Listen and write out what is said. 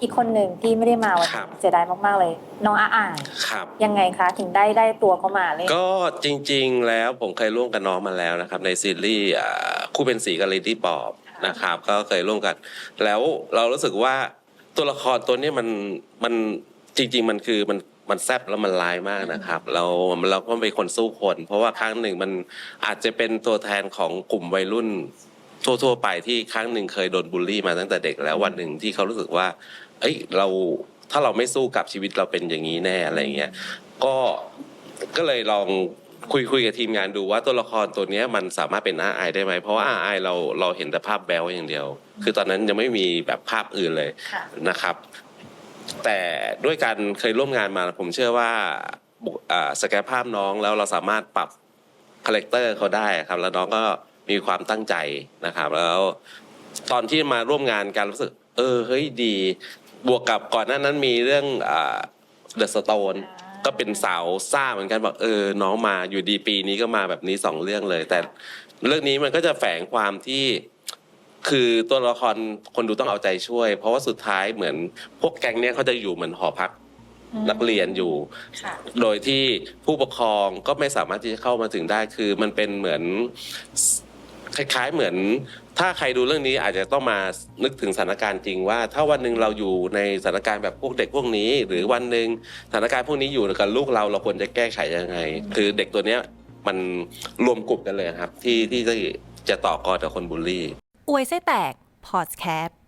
อีกคนหนึ่งที่ไม่ได้มาวันครันี้บเสียดายมาก ๆ เลย น้องอาอ่านครับ ยังไงคะถึงได้ได้ตัวเขามาเลย ก็จริงๆแล้วผมเคยร่วมกับน้องมาแล้วนะครับ ในซีรีส์อ่าคู่เป็นสีกับเลดี้ปอบนะครับ ก็เคยร่วมกัน แล้วเรารู้สึกว่าตัวละครตัวเนี้ยมันมันจริง ๆ มันคือมันมันแซบแล้วมันร้ายมากนะครับ เราเราก็เป็นคนสู้คน เพราะว่าครั้งหนึ่งมันอาจจะเป็นตัวแทนของกลุ่มวัยรุ่น ทั่วๆไปที่ครั้งหนึ่งเคยโดนบูลลี่มาตั้งแต่เด็กแล้ววันหนึ่งที่เขารู้สึกว่า เอ้ยเราถ้าเราไม่สู้กับชีวิตเราเป็นอย่างนี้แน่อะไรเงี้ยก็ก็เลยลองคุยคุยกับทีมงานดูว่าตัวละครตัวเนี้ยมันสามารถเป็นอาไอได้ไหมเพราะว่าอาไอเราเราเห็นแต่ภาพแบลอย่างเดียว คือตอนนั้นยังไม่มีแบบภาพอื่นเลยค่ะนะครับ แต่ด้วยการเคยร่วมงานมาผมเชื่อว่าบุอ่าศักยภาพน้องแล้วเราสามารถปรับคาแรคเตอร์เขาได้ครับแล้วน้องก็ มีความตั้งใจนะครับ แล้วตอนที่มาร่วมงานกันรู้สึก เออเฮ้ยดี บวกกับก่อนหน้านั้นมีเรื่องเดอะสโตนอ่าก็เป็นสาวซ่าเหมือนกันบอกเออ น้องมาอยู่ดีปีนี้ก็มาแบบนี้สองเรื่องเลย แต่เรื่องนี้มันก็จะแฝงความที่คือตัวละครคนดูต้องเอาใจช่วย เพราะว่าสุดท้ายเหมือนพวกแก๊งเนี้ยเขาจะอยู่เหมือนหอพักนักเรียนอยู่ค่ะโดยที่ผู้ปกครองก็ไม่สามารถที่จะเข้ามาถึงได้คือมันเป็นเหมือน คล้ายๆเหมือน ถ้าใครดูเรื่องนี้อาจจะต้องมานึกถึงสถานการณ์จริงว่า ถ้าวันหนึ่งเราอยู่ในสถานการณ์แบบพวกเด็กพวกนี้ หรือวันหนึ่งสถานการณ์พวกนี้อยู่กับลูกเราเราควรจะแก้ไขยังไง คือเด็กตัวเนี้ยมันรวมกลุ่มกันเลยครับ ที่ที่จะจะต่อกรกับคนบูลลี่ อวยไส้แตกพอดแคสต์